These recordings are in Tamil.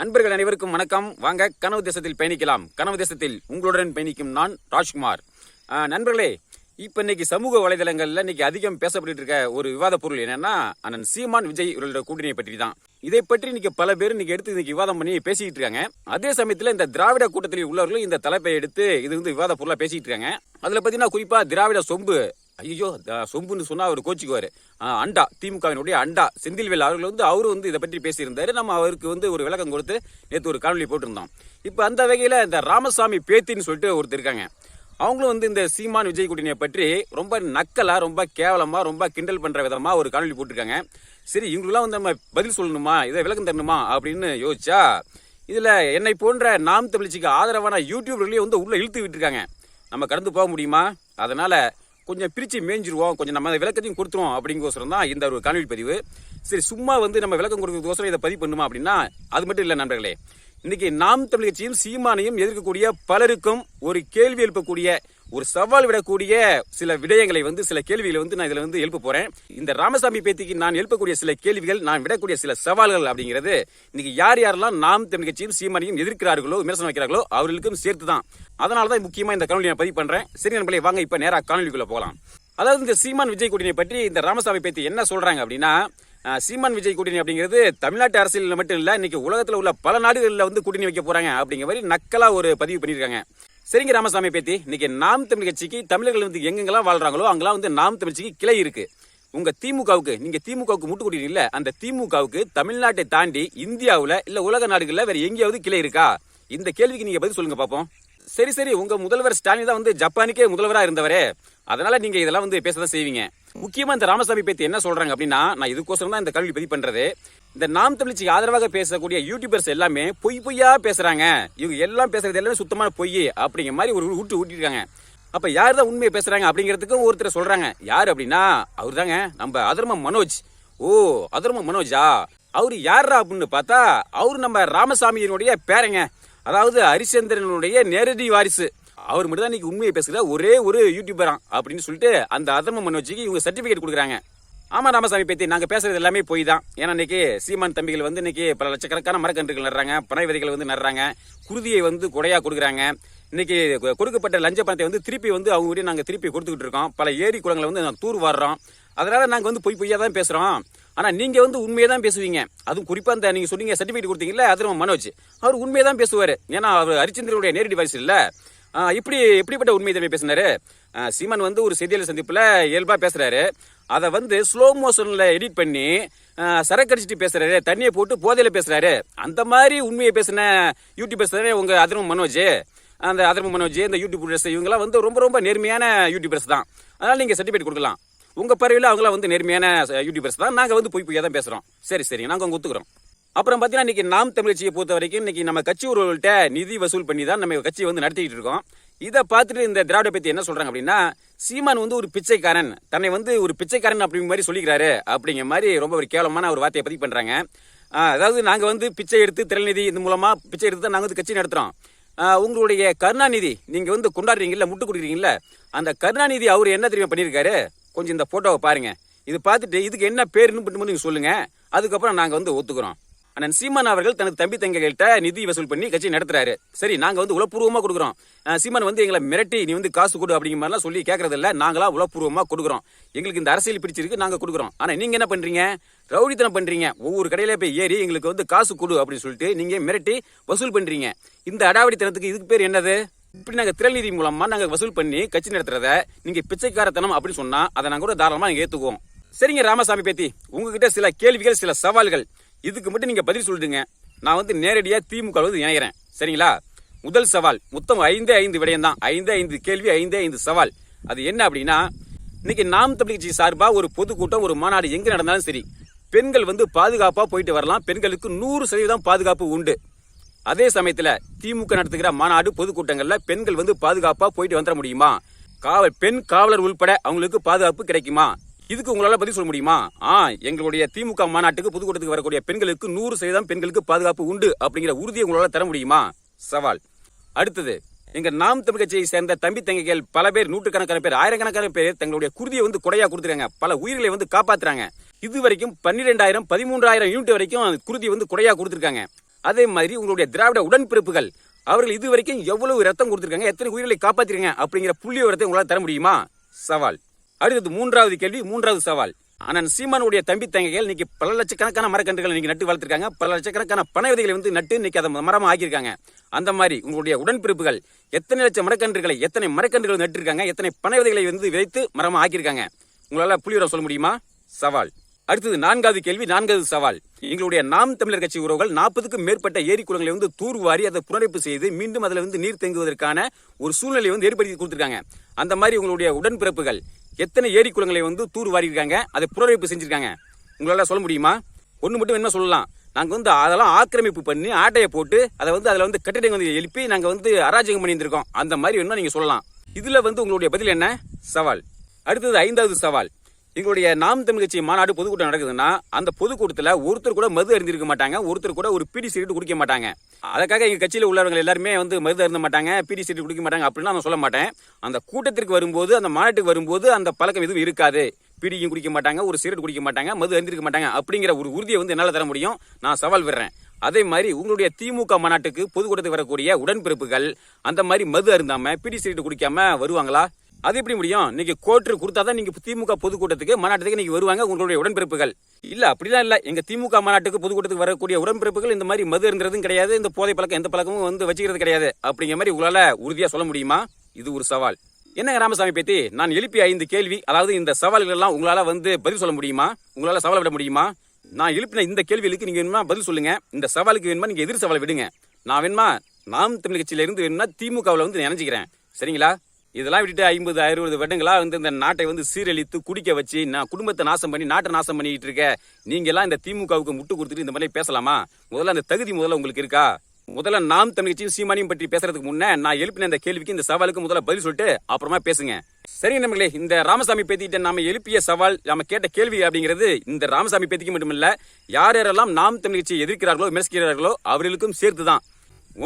நண்பர்கள் அனைவருக்கும் வணக்கம். வாங்க கனவு தேசத்தில் பயணிக்கலாம். கனவு தேசத்தில் உங்களுடன் பயணிக்கும் நான் ராஜ்குமார். நண்பர்களே இப்போ இன்னைக்கு சமூக வலைதளங்களில் இன்னைக்கு அதிகம் பேசப்பட்டு இருக்க ஒரு விவாத பொருள் என்னன்னா அண்ணன் சீமான் விஜய் இவர்களோட கூட்டணியை பற்றி தான் இதை பற்றி இன்னைக்கு பல பேர் இன்னைக்கு எடுத்து இன்னைக்கு விவாதம் பண்ணி பேசிக்கிட்டு இருக்காங்க. அதே சமயத்தில் இந்த திராவிட கூட்டத்தில் உள்ளவர்களும் இந்த தலைப்பை எடுத்து இது வந்து விவாத பொருளாக பேசிக்கிட்டு இருக்காங்க. அதில் பார்த்தீங்கன்னா குறிப்பாக திராவிட சொம்பு ஐயோ த- சொம்புன்னு சொன்னால் அவர் கோச்சிக்குவார். அண்டா திமுகவினுடைய அண்டா செந்தில்வேல் அவர்கள் வந்து அவர் வந்து இதை பற்றி பேசியிருந்தாரு. நம்ம அவருக்கு வந்து ஒரு விளக்கம் கொடுத்து நேற்று ஒரு காணொலி போட்டிருந்தோம். இப்போ அந்த வகையில் இந்த ராமசாமி பேத்தின்னு சொல்லிட்டு ஒருத்தர் இருக்காங்க. அவங்களும் வந்து இந்த சீமான் விஜய் கூட்டணியை பற்றி ரொம்ப நக்கலாக ரொம்ப கேவலமாக ரொம்ப கிண்டல் பண்ணுற விதமாக ஒரு காணொலி போட்டிருக்காங்க. சரி இவங்களுக்குலாம் வந்து நம்ம பதில் சொல்லணுமா? இதை விளக்கம் தரணுமா? அப்படின்னு யோசிச்சா இதில் என்னை போன்ற நாம் தமிழ்ச்சிக்கு ஆதரவான யூடியூப்லயே வந்து உள்ளே இழுத்து விட்டுருக்காங்க. நம்ம கடந்து போக முடியுமா? அதனால் கொஞ்சம் பிரித்து மேய்ஞ்சிருவோம் கொஞ்சம் நம்ம விளக்கத்தையும் கொடுத்துருவோம் அப்படிங்கோசரம் தான் இந்த ஒரு காணொலி பதிவு. சரி சும்மா வந்து நம்ம விளக்கம் கொடுக்கறதுக்கோசரம் இதை பதிவு பண்ணுமா அப்படின்னா அது மட்டும் இல்லை நண்பர்களே. இன்னைக்கு நாம் தமிழ் கட்சியும் சீமானையும் எதிர்க்கக்கூடிய பலருக்கும் ஒரு கேள்வி எழுப்பக்கூடிய ஒரு சவால் விடக்கூடிய சில விடயங்களை வந்து சில கேள்விகளை வந்து நான் இதுல வந்து எழுப்ப போறேன். இந்த ராமசாமி பேத்திக்கு நான் எழுப்பக்கூடிய சில கேள்விகள் நான் விடக்கூடிய சில சவால்கள் அப்படிங்கிறது இன்னைக்கு யார் யாரெல்லாம் நாம் தமிழ் கட்சியும் சீமானையும் எதிர்க்கிறார்களோ விமர்சனம் வைக்கிறார்களோ அவர்களுக்கும் சேர்த்து தான் அதனால தான் முக்கியமா இந்த காணொலி நான் பதிவு பண்றேன். சரி நண்பர்களே வாங்க இப்ப நேராக காணொலிக்குள்ள போகலாம். அதாவது இந்த சீமான் விஜய் கூட்டணியை பற்றி இந்த ராமசாமி பேத்தி என்ன சொல்றாங்க அப்படின்னா சீமான் விஜய் கூட்டணி அப்படிங்கிறது தமிழ்நாட்டு அரசியல் மட்டும் இல்ல இன்னைக்கு உலகத்துல உள்ள பல நாடுகளில் வந்து கூட்டணி வைக்க போறாங்க அப்படிங்கிற மாதிரி நக்கலா ஒரு பதிவு பண்ணியிருக்காங்க. சரிங்க ராமசாமி பேத்தி இன்னைக்கு நாம் தமிழ் கட்சிக்கு தமிழர்கள் வந்து எங்கெங்கெல்லாம் வாழ்றாங்களோ அங்கெல்லாம் வந்து நாம் தமிழ்ச்சிக்கு கிளை இருக்கு. உங்க திமுகவுக்கு நீங்க திமுகவுக்கு முட்டு இல்ல அந்த திமுகவுக்கு தமிழ்நாட்டை தாண்டி இந்தியாவுல இல்ல உலக நாடுகள்ல வேற எங்கேயாவது கிளை இருக்கா? இந்த கேள்விக்கு நீங்க பதில் சொல்லுங்க பாப்போம். சரி சரி உங்க முதல்வர் ஸ்டாலின் தான் வந்து ஜப்பானுக்கே முதல்வரா இருந்தவரே. அதனால நீங்க இதெல்லாம் வந்து பேசதான் செய்வீங்க. முக்கியமா இந்த ராமசாமி பேத்தி என்ன சொல்றாங்க அப்படின்னா நான் இதுக்கோசரம் தான் இந்த கல்வி பதிவு பண்றது. இந்த நாம் தமிழ்ச்சிக்கு ஆதரவாக பேசக்கூடிய யூடியூபர்ஸ் எல்லாமே பொய் பொய்யா பேசுறாங்க. இவங்க எல்லாம் பேசுறது எல்லாமே சுத்தமான பொய் அப்படிங்கிற மாதிரி ஒரு ஊட்டு ஊட்டிருக்காங்க. அப்ப யார் தான் உண்மையை பேசுறாங்க அப்படிங்கிறதுக்கும் ஒருத்தர் சொல்றாங்க. யார் அப்படின்னா அவர் தாங்க நம்ம அதர்ம மனோஜ். ஓ அதர்ம மனோஜா. அவரு யாரா அப்படின்னு பார்த்தா அவரு நம்ம ராமசாமியினுடைய பேரங்க. அதாவது ஹரிச்சந்திரனுடைய நேரடி வாரிசு. அவர் மட்டும் தான் இன்னைக்கு உண்மையை பேசுகிற ஒரே ஒரு யூடியூபராம் அப்படின்னு சொல்லிட்டு அந்த அதர்ம மனோஜிக்கு இவங்க சர்டிபிகேட் கொடுக்குறாங்க. ஆமா ராமசாமி பேத்தி நாங்க பேசுறது எல்லாமே போய் தான். ஏன்னா இன்னைக்கு சீமான் தம்பிகள் வந்து இன்னைக்கு பல லட்சக்கணக்கான மரக்கன்றுகள் நடுறாங்க பனை விதைகள் வந்து நடுறாங்க குருதியை வந்து கொடையா கொடுக்குறாங்க. இன்னைக்கு கொடுக்கப்பட்ட லஞ்ச பணத்தை வந்து திருப்பி வந்து அவங்க கிட்ட நாங்க திருப்பி கொடுத்துக்கிட்டு இருக்கோம். பல ஏரி குளங்களை வந்து நாங்கள் தூர் வாடுறோம் அதனால நாங்க வந்து பொய் பொய்யா தான் பேசுறோம். ஆனா நீங்க வந்து உண்மையை தான் பேசுவீங்க. அதுவும் குறிப்பா இந்த நீங்க சொன்னீங்க சர்டிபிகேட் கொடுத்தீங்கல்ல அது மனோஜ். அவர் உண்மையை தான் பேசுவார். ஏன்னா அவர் ஹரிச்சந்திரனுடைய நேரடி வாரிசு இல்லை. இப்படி எப்படிப்பட்ட உண்மை தம்பி பேசினாரு. சீமன் சீமான் வந்து ஒரு செய்தியாளர் சந்திப்பில் இயல்பாக பேசுகிறாரு அதை வந்து ஸ்லோ மோஷனில் எடிட் பண்ணி சரக்கடிச்சிட்டு பேசுகிறாரு தண்ணியை போட்டு போதையில் பேசுகிறாரு அந்த மாதிரி உண்மையை பேசின யூடியூபர்ஸ் தானே உங்கள் அதர்ம மனோஜ். அந்த அதர்ம மனோஜ் இந்த யூடியூபர்ஸ் இவங்கெல்லாம் வந்து ரொம்ப ரொம்ப நேர்மையான யூடியூபர்ஸ் தான். அதனால் நீங்கள் சர்டிஃபிகேட் கொடுக்கலாம். உங்கள் பறவையில் அவங்களாம் வந்து நேர்மையான யூடியூபர்ஸ் தான். நாங்கள் வந்து போய் போய் தான் பேசுகிறோம் சரி சரி. நாங்கள் உங்க ஒத்துக்கிறோம். அப்புறம் பார்த்தீங்கன்னா இன்னைக்கு நாம் தமிழ்ச்சியை பொறுத்த வரைக்கும் இன்னைக்கு நம்ம கட்சி ஒருவர்கள்ட்ட நிதி வசூல் பண்ணி தான் நம்ம கட்சியை வந்து நடத்திட்டு இருக்கோம். இதை பார்த்துட்டு இந்த திராவிட பத்தி என்ன சொல்றாங்க அப்படின்னா சீமான் வந்து ஒரு பிச்சைக்காரன். தன்னை வந்து ஒரு பிச்சைக்காரன் அப்படிங்கிற மாதிரி சொல்லிக்கிறாரு. அப்படிங்கிற மாதிரி ரொம்ப ஒரு கேவலமான ஒரு வார்த்தையை பதிவு பண்றாங்க. அதாவது நாங்கள் வந்து பிச்சை எடுத்து திரைநிதி இது மூலமா பிச்சை எடுத்து தான் நாங்கள் வந்து கட்சி நடத்துறோம். உங்களுடைய கருணாநிதி நீங்கள் வந்து கொண்டாடுறீங்கல்ல முட்டு கொடுக்குறீங்கல்ல அந்த கருணாநிதி அவர் என்ன தெரியுமா பண்ணியிருக்காரு? கொஞ்சம் இந்த போட்டோவை பாருங்க. இது பார்த்துட்டு இதுக்கு என்ன பேருன்னு மட்டும் நீங்கள் சொல்லுங்க. அதுக்கப்புறம் நாங்கள் வந்து ஒத்துக்கிறோம். அண்ணன் சீமான் அவர்கள் தனது தம்பி தங்கைகள்கிட்ட நிதி வசூல் பண்ணி கட்சி நடத்துறாரு. சரி நாங்க வந்து உளப்பூர்வமா கொடுக்குறோம். சீமான் வந்து எங்களை மிரட்டி நீ வந்து காசு கொடு அப்படிங்கிற மாதிரிலாம் சொல்லி கேட்கறது இல்ல. நாங்களா உளப்பூர்வமா கொடுக்குறோம். எங்களுக்கு இந்த அரசியல் பிடிச்சிருக்கு நாங்க கொடுக்குறோம். ஆனா நீங்க என்ன பண்றீங்க? ரவுடித்தனம் பண்றீங்க. ஒவ்வொரு கடையில போய் ஏறி எங்களுக்கு வந்து காசு கொடு அப்படின்னு சொல்லிட்டு நீங்க மிரட்டி வசூல் பண்றீங்க. இந்த அடாவடித்தனத்துக்கு இதுக்கு பேர் என்னது? இப்படி நாங்க திரள்நிதி மூலமா நாங்க வசூல் பண்ணி கட்சி நடத்துறத நீங்க பிச்சைக்காரத்தனம் அப்படின்னு சொன்னா அதை நாங்க கூட தாராளமா நாங்க ஏத்துக்குவோம். சரிங்க ராமசாமி பேத்தி உங்ககிட்ட சில கேள்விகள் சில சவால்கள். இதுக்கு மட்டும் நீங்க பதில் சொல்லிடுங்க நான் வந்து நேரடியாக திமுக வந்து இணைகிறேன் சரிங்களா? முதல் சவால் மொத்தம் ஐந்தே ஐந்து விடயம் தான் ஐந்தே ஐந்து கேள்வி ஐந்தே ஐந்து சவால். அது என்ன அப்படின்னா இன்னைக்கு நாம் தமிழ் கட்சி சார்பாக ஒரு பொதுக்கூட்டம் ஒரு மாநாடு எங்க நடந்தாலும் சரி பெண்கள் வந்து பாதுகாப்பாக போயிட்டு வரலாம். பெண்களுக்கு நூறு சதவீதம் பாதுகாப்பு உண்டு. அதே சமயத்தில் திமுக நடத்துகிற மாநாடு பொதுக்கூட்டங்களில் பெண்கள் வந்து பாதுகாப்பாக போயிட்டு வந்துட முடியுமா? காவல் பெண் காவலர் உள்பட அவங்களுக்கு பாதுகாப்பு கிடைக்குமா? இதுக்கு உங்களால பதில் சொல்ல முடியுமா? ஆ எங்களுடைய திமுக மாநாட்டுக்கு புதுக்கூட்டத்துக்கு வரக்கூடிய பெண்களுக்கு நூறு சதவீதம் பெண்களுக்கு பாதுகாப்பு உண்டு அப்படிங்கிற உறுதியை உங்களால தர முடியுமா? சவால். அடுத்தது எங்க நாம் தமிழ் கட்சியை சேர்ந்த தம்பி தங்கைகள் பல பேர் நூற்றுக்கணக்கான பேர் ஆயிரக்கணக்கான பேர் தங்களுடைய குருதியை வந்து கொடையா கொடுத்துருக்காங்க. பல உயிர்களை வந்து காப்பாத்துறாங்க. இது வரைக்கும் பன்னிரெண்டாயிரம் பதிமூன்றாயிரம் யூனிட் வரைக்கும் குருதியை வந்து கொடையா கொடுத்துருக்காங்க. அதே மாதிரி உங்களுடைய திராவிட உடன்பிறப்புகள் அவர்கள் இது வரைக்கும் எவ்வளவு ரத்தம் கொடுத்துருக்காங்க எத்தனை உயிர்களை காப்பாத்திருக்காங்க அப்படிங்கிற புள்ளி விவரத்தை உங்களால் தர முடியுமா? சவால். அடுத்தது மூன்றாவது கேள்வி மூன்றாவது சவால். ஆனால் சீமானுடைய தம்பி தங்கைகள் இன்னைக்கு பல லட்சக்கணக்கான மரக்கன்றுகள் இன்னைக்கு நட்டு வளர்த்திருக்காங்க. பல லட்சக்கணக்கான பனை விதைகளை வந்து நட்டு இன்னைக்கு அதை மரமாக ஆக்கியிருக்காங்க. அந்த மாதிரி உங்களுடைய உடன்பிறப்புகள் எத்தனை லட்சம் மரக்கன்றுகளை எத்தனை மரக்கன்றுகள் நட்டிருக்காங்க எத்தனை பனை விதைகளை வந்து விதைத்து மரமாக ஆக்கியிருக்காங்க. உங்களால் புள்ளிவரம் சொல்ல முடியுமா? சவால். அடுத்தது நான்காவது கேள்வி நான்காவது சவால். எங்களுடைய நாம் தமிழர் கட்சி உறவுகள் நாற்பதுக்கும் மேற்பட்ட ஏரி குளங்களை வந்து தூர்வாரி அதை புனரமைப்பு செய்து மீண்டும் அதில் வந்து நீர் தேங்குவதற்கான ஒரு சூழ்நிலையை வந்து ஏற்படுத்தி கொடுத்துருக்காங்க. அந்த மாதிரி உங்களுடைய உடன்பிறப்புகள் எத்தனை ஏரி குளங்களை வந்து தூர்வாரி இருக்காங்க அதை புனரமைப்பு செஞ்சிருக்காங்க. உங்களால சொல்ல முடியுமா? ஒன்று மட்டும் என்ன சொல்லலாம். நாங்கள் வந்து அதெல்லாம் ஆக்கிரமிப்பு பண்ணி ஆட்டையை போட்டு அதை வந்து அதில் வந்து கட்டிடங்கள் வந்து எழுப்பி நாங்கள் வந்து அராஜகம் பண்ணியிருந்திருக்கோம். அந்த மாதிரி வேணும்னா நீங்கள் சொல்லலாம். இதில் வந்து உங்களுடைய பதில் என்ன? சவால். அடுத்தது ஐந்தாவது சவால். எங்களுடைய நாம் தமிழ் கட்சி மாநாடு பொதுக்கூட்டம் நடக்குதுன்னா அந்த பொதுக்கூட்டத்தில் ஒருத்தர் கூட மது அறிந்திருக்க மாட்டாங்க ஒருத்தர் கூட ஒரு பிடி சிகரெட் குடிக்க மாட்டாங்க. அதுக்காக எங்கள் கட்சியில் உள்ளவங்க எல்லாருமே வந்து மது அருந்த மாட்டாங்க பிடி சிகரெட் குடிக்க மாட்டாங்க அப்படின்னு நான் சொல்ல மாட்டேன். அந்த கூட்டத்திற்கு வரும்போது அந்த மாநாட்டுக்கு வரும்போது அந்த பழக்கம் எதுவும் இருக்காது. பிடியும் குடிக்க மாட்டாங்க ஒரு சிகரெட் குடிக்க மாட்டாங்க மது அறிந்திருக்க மாட்டாங்க அப்படிங்கிற ஒரு உறுதியை வந்து என்னால் தர முடியும். நான் சவால் விடுறேன். அதே மாதிரி உங்களுடைய திமுக மாநாட்டுக்கு பொதுக்கூட்டத்துக்கு வரக்கூடிய உடன்பிறப்புகள் அந்த மாதிரி மது அருந்தாம பிடி சிகரெட் குடிக்காம வருவாங்களா? அது எப்படி முடியும்? நீங்க கோட்டு கொடுத்தாதான் நீங்க திமுக பொதுக்கூட்டத்துக்கு மாநாட்டுக்கு நீங்க வருவாங்க உங்களுடைய உடன்பிறப்புகள். இல்ல அப்படிலாம் இல்ல. எங்க திமுக மாநாட்டுக்கு பொதுக்கூட்டத்துக்கு வரக்கூடிய உடன்பிறப்புகள் இந்த மாதிரி மது இருந்ததும் கிடையாது இந்த போதை பழக்கம் எந்த பழக்கமும் வந்து வச்சுக்கிறது கிடையாது. அப்படிங்கிற மாதிரி உங்களால உறுதியா சொல்ல முடியுமா? இது ஒரு சவால். என்னங்க ராமசாமி பேத்தி? நான் எழுப்பிய ஐந்து கேள்வி அதாவது இந்த சவால்கள் எல்லாம் உங்களால வந்து பதில் சொல்ல முடியுமா? உங்களால சவால் விட முடியுமா? நான் எழுப்பின இந்த கேள்விகளுக்கு நீங்க வேணுமா பதில் சொல்லுங்க. இந்த சவாலுக்கு வேணுமா? நீங்க எதிர் சவாலை விடுங்க. நான் வேணுமா? நாம் தமிழ் கட்சியில இருந்து வேணும்னா திமுகவில் வந்து நினைச்சுக்கிறேன் சரிங்களா? இதெல்லாம் விட்டுட்டு ஐம்பது அறுபது வருடங்களா வந்து இந்த நாட்டை வந்து சீரழித்து குடிக்க வச்சு நான் குடும்பத்தை நாசம் பண்ணி நாட்டை நாசம் பண்ணிட்டு இருக்க. நீங்க எல்லாம் இந்த திமுகவுக்கு முட்டு கொடுத்துட்டு இந்த மாதிரி பேசலாமா? முதல்ல அந்த தகுதி முதல்ல உங்களுக்கு இருக்கா? முதல்ல நாம் தமிழ்ச்சியும் சீமானியும் பற்றி பேசுறதுக்கு முன்னே நான் எழுப்பின இந்த கேள்விக்கு இந்த சவாலுக்கு முதல்ல பதில் சொல்லிட்டு அப்புறமா பேசுங்க. சரிங்க நம்மளே இந்த ராமசாமி பேத்திட்ட நாம எழுப்பிய சவால் நாம கேட்ட கேள்வி அப்படிங்கிறது இந்த ராமசாமி பேத்திக்கு மட்டுமில்ல யார் யாரெல்லாம் நாம் தமிழ்ச்சியை எதிர்க்கிறார்களோ விமர்சிக்கிறார்களோ அவர்களுக்கும் சேர்த்து தான்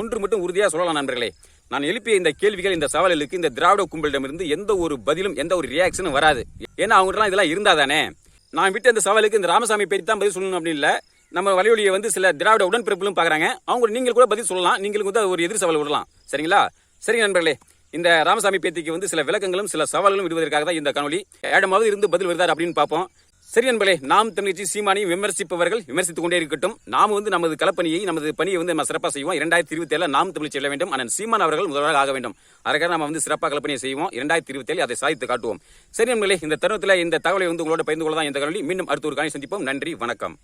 ஒன்று மட்டும் உறுதியா சொல்லலாம் நண்பர்களே. நான் எழுப்பிய இந்த கேள்விகள் இந்த சவால்களுக்கு இந்த திராவிட கும்பலிடமிருந்து எந்த ஒரு பதிலும் எந்த ஒரு ரியாக்ஷனும் வராது. ஏன்னா அவங்ககிட்ட இதெல்லாம் இருந்தாதானே? நான் விட்டு இந்த சவாலுக்கு இந்த ராமசாமி பேட்டி தான் பதில் சொல்லணும் அப்படின்னு இல்லை. நம்ம வலியுலியை வந்து சில திராவிட உடன்பிறப்புகளும் பாக்குறாங்க அவங்க நீங்கள் கூட பதில் சொல்லலாம். நீங்களுக்கு வந்து ஒரு எதிர் சவால் விடலாம். சரிங்களா? சரிங்க நண்பர்களே இந்த ராமசாமி பேத்திக்கு வந்து சில விளக்கங்களும் சில சவால்களும் விடுவதற்காக தான் இந்த காணொலி ஏடமாவது இருந்து பதில் வருதார் அப்படின்னு பார்ப்போம். சரி நண்பர்களே நாம் தமிழ்ச்சி சீமானையும் விமர்சிப்பவர்கள் விமர்சித்துக் கொண்டே இருக்கட்டும். நாம் வந்து நமது கலப்பணியை நமது பணியை வந்து நம்ம சிறப்பாக செய்வோம். இரண்டாயிரத்தி இருபத்தி ஏழு நாம் தமிழ் செல்ல வேண்டும். ஆனால் சீமான் அவர்கள் முதல்வராக ஆக வேண்டும். அதற்காக நம்ம வந்து சிறப்பாக கலப்பணியை செய்வோம். இரண்டாயிரத்தி இருபத்தி ஏழு அதை சாதித்து காட்டுவோம். சரி நண்பர்களே இந்த தருணத்தில் இந்த தகவலை வந்து உங்களோட பகிர்ந்து கொள்ளதான் இந்த கல்வி மீண்டும் அடுத்த ஒரு காணி சந்திப்போம். நன்றி வணக்கம்.